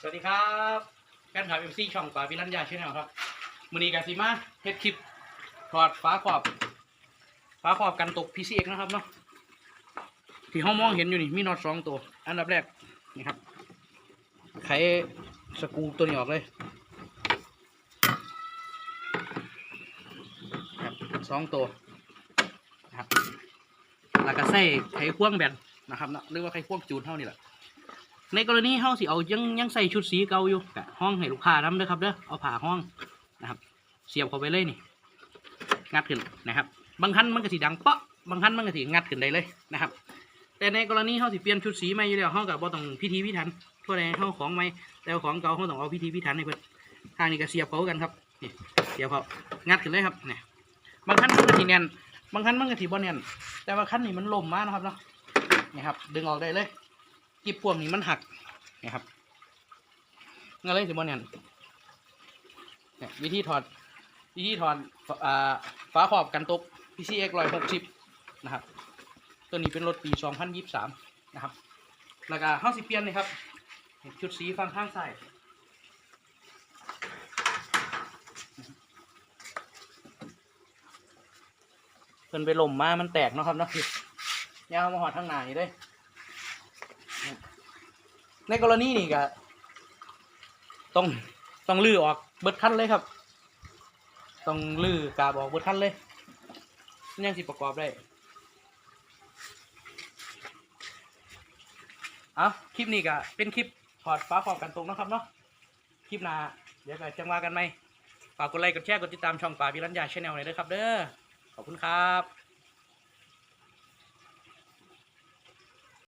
สวัสดีครับแฟนคลับเอ็มซีช่องป่าพิรัญญาชแนลครับมือนี้กาซิมาเฮ็ดคลิปถอดฝาขอบฝาขอบกันตก PCX นะครับเนาะที่ห้องมองเห็นอยู่นี่มีน็อตสองตัว อันดับแรกนี่ครับไขสกูตัวนี้ออกเลยครับสองตัวนะครับแล้วก็ใส่ไขควงแบนนะครับเนาะหรือว่าไขควงจูนเท่านี่แหละ ในกรณีเฮาสิเอายังยังใส่ชุดสีเก่าอยู่กะห้องให้ลูกค้านำเด้อครับเด้อเอาผ่าห้องนะครับ เสียบเข้าไปเลยนี่งัดขึ้นนะครับ บางคันมันก็สิดังเปาะบางคันมันก็สิงัดขึ้นได้เลยนะครับ แต่ในกรณีเฮาสิเปลี่ยนชุดสีใหม่อยู่แล้วเฮาก็บ่ต้องพิธีพิถันทั่วใดเฮาของใหม่แต่ว่าของเก่าเฮาต้องเอาพิธีพิถันให้เพิ่นทางนี้ก็เสียบเขากันครับนี่เสียบเขางัดขึ้นเลยครับเนี่ยบางคันมันก็สิแน่นบางคันมันก็สิบ่แน่นแต่ว่าคันนี้มันล่มมากนะครับเนาะนี่ครับดึงออกได้เลย กิบพวงนี้มันหักนะครับเงั้นเลยสิบอลเนี่ยเนี่ยวิธีถอดวิธีถอดฝาขอบกันตก PCX ร้อยหกสิบนะครับ ตัวนี้เป็นรถปีสองพันยี่สิบสามนะครับ แล้วก็ห้าสิบเปียนนี่ครับชุดสีฟังข้างซ้ายเพิ่นไปลมมา มันแตกเนาะครับเนาะยาวมาหอดทางไหน้านี่เลย ในกรณีนี่ก็ต้องต้องลื้อออกเบิดคันเลยครับ ต้องลื้อกาบออกเบิดคันเลยยังสิประกอบได้เอาคลิปนี้ก็เป็นคลิปถอดฟ้าขอบกันตรงนะครับเนาะคลิปหน้าเดี๋ยวก็จังว่ากันไหมฝากกดไลค์กดแชร์กดติดตามช่องป่าพิรัญญาชาแนลหน่อยด้วยครับ เด้อขอบคุณครับ